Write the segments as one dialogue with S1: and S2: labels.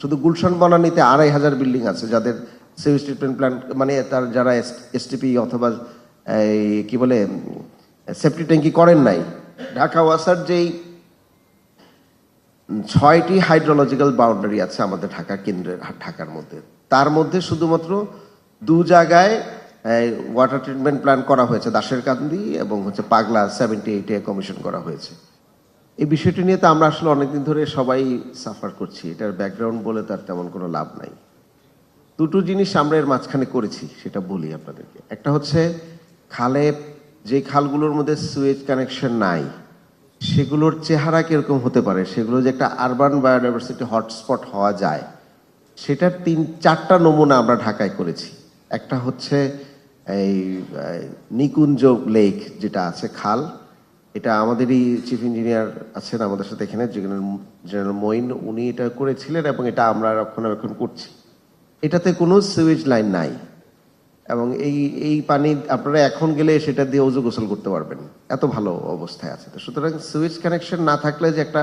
S1: শুধু গুলশান বনানীতে আড়াই হাজার বিল্ডিং আছে, যাদের সিভিল ট্রিটমেন্ট প্ল্যান্ট মানে তার যারা এসটিপি অথবা এই কি বলে সেফটি ট্যাঙ্কি করেন নাই, ঢাকা ওয়াসার যেই ছয়টি হাইড্রোলজিক্যাল বাউন্ডারি আছে আমাদের ঢাকা কেন্দ্রের, ঢাকার মধ্যে, তার মধ্যে শুধুমাত্র দু জায়গায় ওয়াটার ট্রিটমেন্ট প্ল্যান করা হয়েছে দাসের কান্দি এবং হচ্ছে পাগলা সেভেন্টি এইটে কমিশন করা হয়েছে। এই বিষয়টি নিয়ে তো আমরা আসলে অনেকদিন ধরে সবাই সাফার করছি। এটার ব্যাকগ্রাউন্ড বলে তার তেমন কোনো লাভ নাই। দুটো জিনিস আমরা এর মাঝখানে করেছি, সেটা বলি আপনাদেরকে। একটা হচ্ছে, খালে যে খালগুলোর মধ্যে সুয়েজ কানেকশন নাই, সেগুলোর চেহারা কীরকম হতে পারে? সেগুলো যে একটা আরবান বায়োডাইভার্সিটি হটস্পট হওয়া যায়, সেটার তিন, চারটা নমুনা আমরা ঢাকায় করেছি। একটা হচ্ছে এই নিকুঞ্জ লেক যেটা আছে খাল এটা আমাদেরই চিফ ইঞ্জিনিয়ার আছেন আমাদের সাথে এখানে জেনারেল মঈন। উনি এটা করেছিলেন এবং এটা আমরা রক্ষণাবেক্ষণ করছি। এটাতে কোনো সুইচ লাইন নাই। এবং এই এই পানি আপনারা এখন গেলে সেটা দিয়ে অজু গোসল করতে পারবেন। এত ভালো অবস্থায় আছে। তো সুতরাং সুইচ কানেকশন না থাকলে যে একটা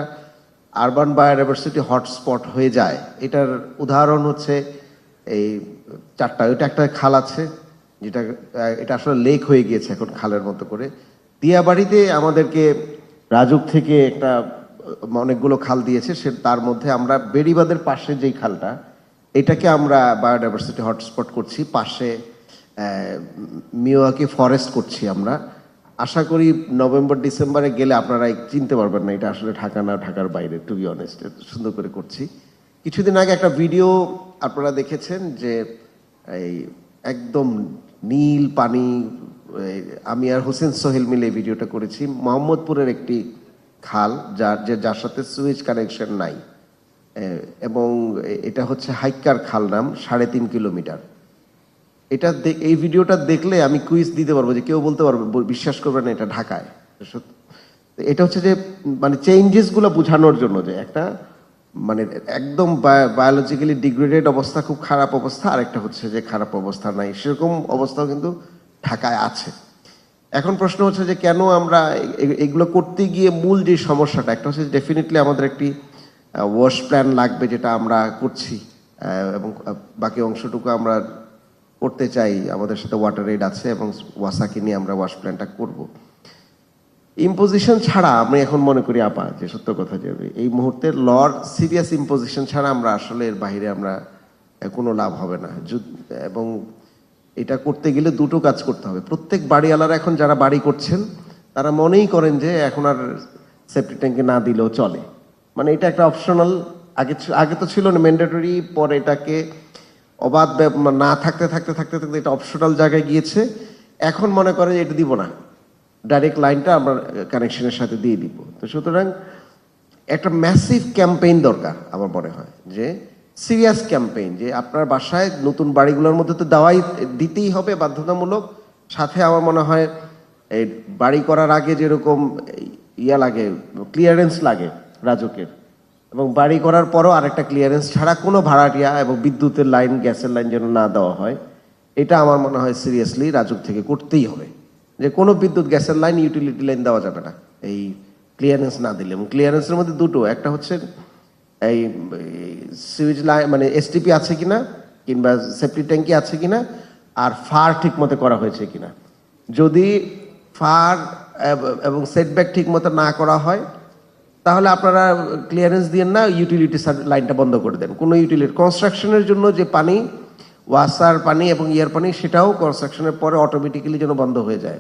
S1: আরবান বায়োডাইভার্সিটি হটস্পট হয়ে যায়, এটার উদাহরণ হচ্ছে এই চারটা, ওইটা একটা খাল আছে, যেটা, এটা আসলে লেক হয়ে গিয়েছে এখন খালের মতো করে। দিয়াবাড়িতে আমাদেরকে রাজুক থেকে একটা অনেকগুলো খাল দিয়েছে, সে তার মধ্যে আমরা বেড়িবাদের পাশে যেই খালটা, এটাকে আমরা বায়োডাইভার্সিটি হটস্পট করছি, পাশে মিওয়াকি ফরেস্ট করছি আমরা। আশা করি নভেম্বর, ডিসেম্বরে গেলে আপনারা চিনতে পারবেন না, এটা আসলে ঢাকা না ঢাকার বাইরে টু বি অনেস্ট সুন্দর করে করছি। কিছুদিন আগে একটা ভিডিও আপনারা দেখেছেন যে এই একদম নীল পানি আমি আর হোসেন সোহেল মিলে ভিডিওটা করেছি। মোহাম্মদপুরের একটি খাল, যার যে, যার সাথে সুইচ কানেকশন নাই। এবং এটা হচ্ছে হাইকার খাল নাম, সাড়ে তিন কিলোমিটার। এটা এই ভিডিওটা দেখলে আমি কুইজ দিতে পারব যে কেউ বলতে পারবে বিশ্বাস করবে না এটা ঢাকায়। এটা হচ্ছে যে মানে চেঞ্জেসগুলো বোঝানোর জন্য যে একটা মানে একদম বায়োলজিক্যালি ডিগ্রেডেড অবস্থা, খুব খারাপ অবস্থা আর একটা হচ্ছে যে খারাপ অবস্থা নাই। সেরকম অবস্থাও কিন্তু ঢাকায় আছে। এখন প্রশ্ন হচ্ছে যে কেন আমরা এগুলো করতে গিয়ে মূল যে সমস্যাটা, একটা হচ্ছে ডেফিনেটলি আমাদের একটি ওয়াশ প্ল্যান লাগবে যেটা আমরা করছি এবং বাকি অংশটুকু আমরা করতে চাই। আমাদের সাথে ওয়াটার এড আছে এবং ওয়াসাকে নিয়ে আমরা ওয়াশ প্ল্যানটা করব। ইম্পোজিশন ছাড়া আমি এখন মনে করি, আপা, যে সত্য কথা যে এই মুহূর্তে লর সিরিয়াস ইম্পোজিশন ছাড়া আমরা আসলে এর বাইরে আমরা কোনো লাভ হবে না। এবং এটা করতে গেলে দুটো কাজ করতে হবে। প্রত্যেক বাড়িওয়ালারা এখন যারা বাড়ি করছেন, তারা মনেই করেন যে এখন আর সেফটি ট্যাঙ্কে না দিলেও চলে। মানে এটা একটা অপশনাল আগে আগে তো ছিল না ম্যান্ডেটরি পরে এটাকে অবাধ না থাকতে থাকতে থাকতে থাকতে এটা অপশনাল জায়গায় গিয়েছে। এখন মনে করে এটা দিব না। ডাইরেক্ট লাইনটা আমরা কানেকশনের সাথে দিয়ে দিব। তো সুতরাং একটা ম্যাসিভ ক্যাম্পেইন দরকার, আমার মনে হয়, যে সিরিয়াস ক্যাম্পেইন যে আপনার বাসায় নতুন বাড়িগুলোর মধ্যে তো দেওয়াই দিতেই হবে বাধ্যতামূলক। সাথে আমার মনে হয় এই বাড়ি করার আগে যেরকম ইয়া লাগে ক্লিয়ারেন্স লাগে রাজকের। এবং বাড়ি করার পরও আরেকটা ক্লিয়ারেন্স ছাড়া কোনো ভাড়াটিয়া এবং বিদ্যুতের লাইন, গ্যাসের লাইন যেন না দেওয়া হয়, এটা আমার মনে হয় সিরিয়াসলি রাজুক থেকে করতেই হবে। যে কোনো বিদ্যুৎ, গ্যাসের লাইন ইউটিলিটি লাইন দেওয়া যাবে না। এই ক্লিয়ারেন্স না দিলে। এবং ক্লিয়ারেন্সের মধ্যে দুটো, একটা হচ্ছে এই সুইচ লাইন মানে এসটিপি আছে কিনা, কিংবা সেফটি ট্যাঙ্কি আছে কিনা, আর ফার ঠিক মতো করা হয়েছে কিনা। যদি ফার এবং সেটব্যাক ঠিক মতো না করা হয়, তাহলে আপনারা ক্লিয়ারেন্স দিয়ে না ইউটিলিটি লাইনটা বন্ধ করে দেন। কোনো ইউটিলিটি কনস্ট্রাকশনের জন্য যে পানি ওয়াসার পানি এবং ইয়ার পানি, সেটাও কনস্ট্রাকশনের পরে অটোমেটিক্যালি যেন বন্ধ হয়ে যায়।